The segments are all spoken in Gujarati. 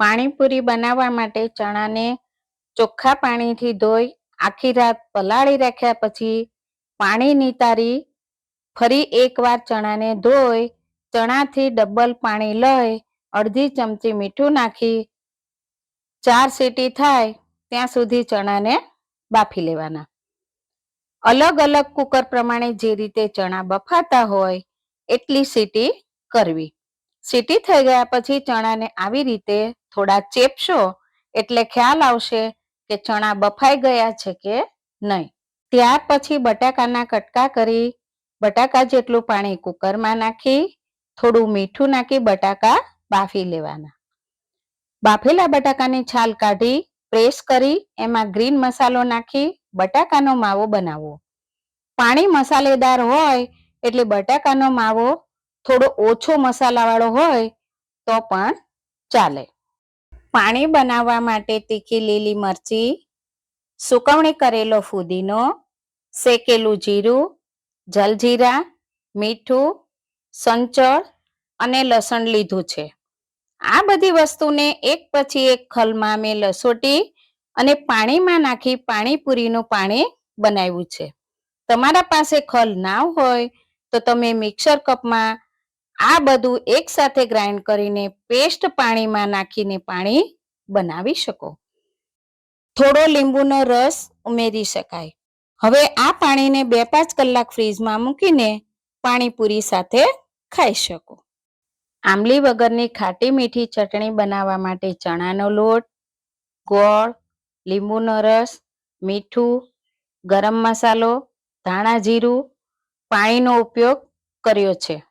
પાણીપુરી બનાવવા માટે ચણાને ચોખ્ખા પાણીથી ધોઈ આખી રાત પલાળી રાખ્યા પછી પાણી નિતારી ફરી એકવાર ચણાને ધોઈ, ચણાથી ડબલ પાણી લઈ, અડધી ચમચી મીઠું નાખી, ચાર સીટી થાય ત્યાં સુધી ચણાને બાફી લેવાના. અલગ અલગ કુકર પ્રમાણે જે રીતે ચણા બફાતા હોય, એટલી સીટી કરવી. સીટી થઈ ગયા પછી ચણાને આવી રીતે થોડા ચેપશો એટલે ખ્યાલ આવશે કે ચણા બફાઈ ગયા છે કે નહીં. ત્યાર પછી બટાકાના કટકા કરી, બટાકા જેટલું પાણી કુકરમાં નાખી, થોડું મીઠું નાખી બટાકા બાફી લેવાના. બાફેલા બટાકાની છાલ કાઢી, પ્રેસ કરી, એમાં ગ્રીન મસાલો નાખી, બટાકાનો માવો બનાવવો. પાણી મસાલેદાર હોય એટલે બટાકાનો માવો થોડો ઓછો મસાલાવાળો હોય તો પણ ચાલે. પાણી બનાવવા માટે તીખી લીલી મરચી, સુકવણી કરેલો ફુદીનો, શેકેલું જીરું, જલજીરા, મીઠું, સંચળ અને લસણ લીધું છે. આ બધી વસ્તુને એક પછી એક ખલમાં મેં લસોટી અને પાણીમાં નાખી પાણીપુરીનું પાણી બનાવ્યું છે. તમારા પાસે ખલ ના હોય તો તમે મિક્સર કપમાં આ બધું એકસાથે ગ્રાઇન્ડ કરીને પેસ્ટ પાણીમાં નાખીને પાણી બનાવી શકો. થોડો લીંબુનો રસ ઉમેરી શકાય. હવે આ પાણીને બે પાંચ કલાક ફ્રીજમાં મૂકીને પાણીપુરી સાથે ખાઈ શકો. આંબલી વગરની ખાટી મીઠી ચટણી બનાવવા માટે ચણાનો લોટ, ગોળ, લીંબુનો રસ, મીઠું, ગરમ મસાલો, ધાણા જીરું, પાણીનો ઉપયોગ કર્યો છે.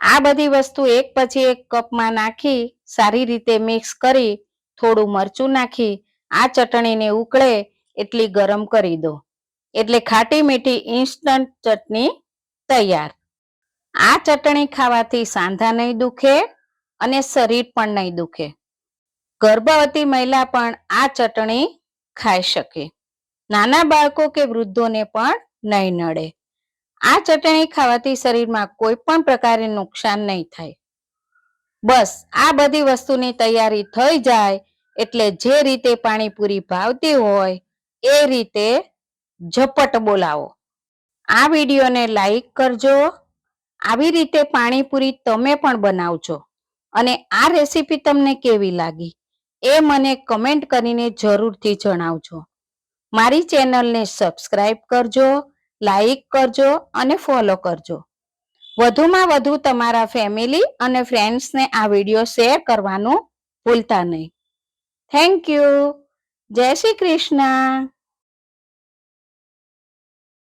આ બધી વસ્તુ એક પછી એક કપમાં નાખી, સારી રીતે મિક્સ કરી, થોડું મરચું નાખી, આ ચટણીને ઉકળે, એટલી ગરમ કરી દો. એટલે ખાટી મીઠી ઇન્સ્ટન્ટ ચટણી તૈયાર. આ ચટણી ખાવાથી સાંધા નહીં દુખે અને શરીર પણ નહીં દુખે. ગર્ભવતી મહિલા પણ આ ચટણી ખાઈ શકે. નાના બાળકો કે વૃદ્ધોને પણ નહીં નડે. આ ચટણી ખાવાથી શરીરમાં કોઈ પણ પ્રકારે નુકસાન નહીં થાય. બસ, આ બધી વસ્તુની તૈયારી થઈ જાય એટલે જે રીતે પાણીપુરી ભાવતી હોય એ રીતે ઝપટ બોલાવો. આ વિડીયોને લાઈક કરજો. આવી રીતે પાણીપુરી તમે પણ બનાવજો. અને આ રેસીપી તમને કેવી લાગી એ મને કમેન્ટ કરીને જરૂરથી જણાવજો. મારી ચેનલને સબસ્ક્રાઈબ કરજો. લાઈક કરજો અને ફોલો કરજો. વધુમાં વધુ તમારા ફેમિલી અને ફ્રેન્ડ્સને આ વીડિયો શેર કરવાનું ભૂલતા નહીં. થેન્ક યુ જય શ્રી કૃષ્ણ.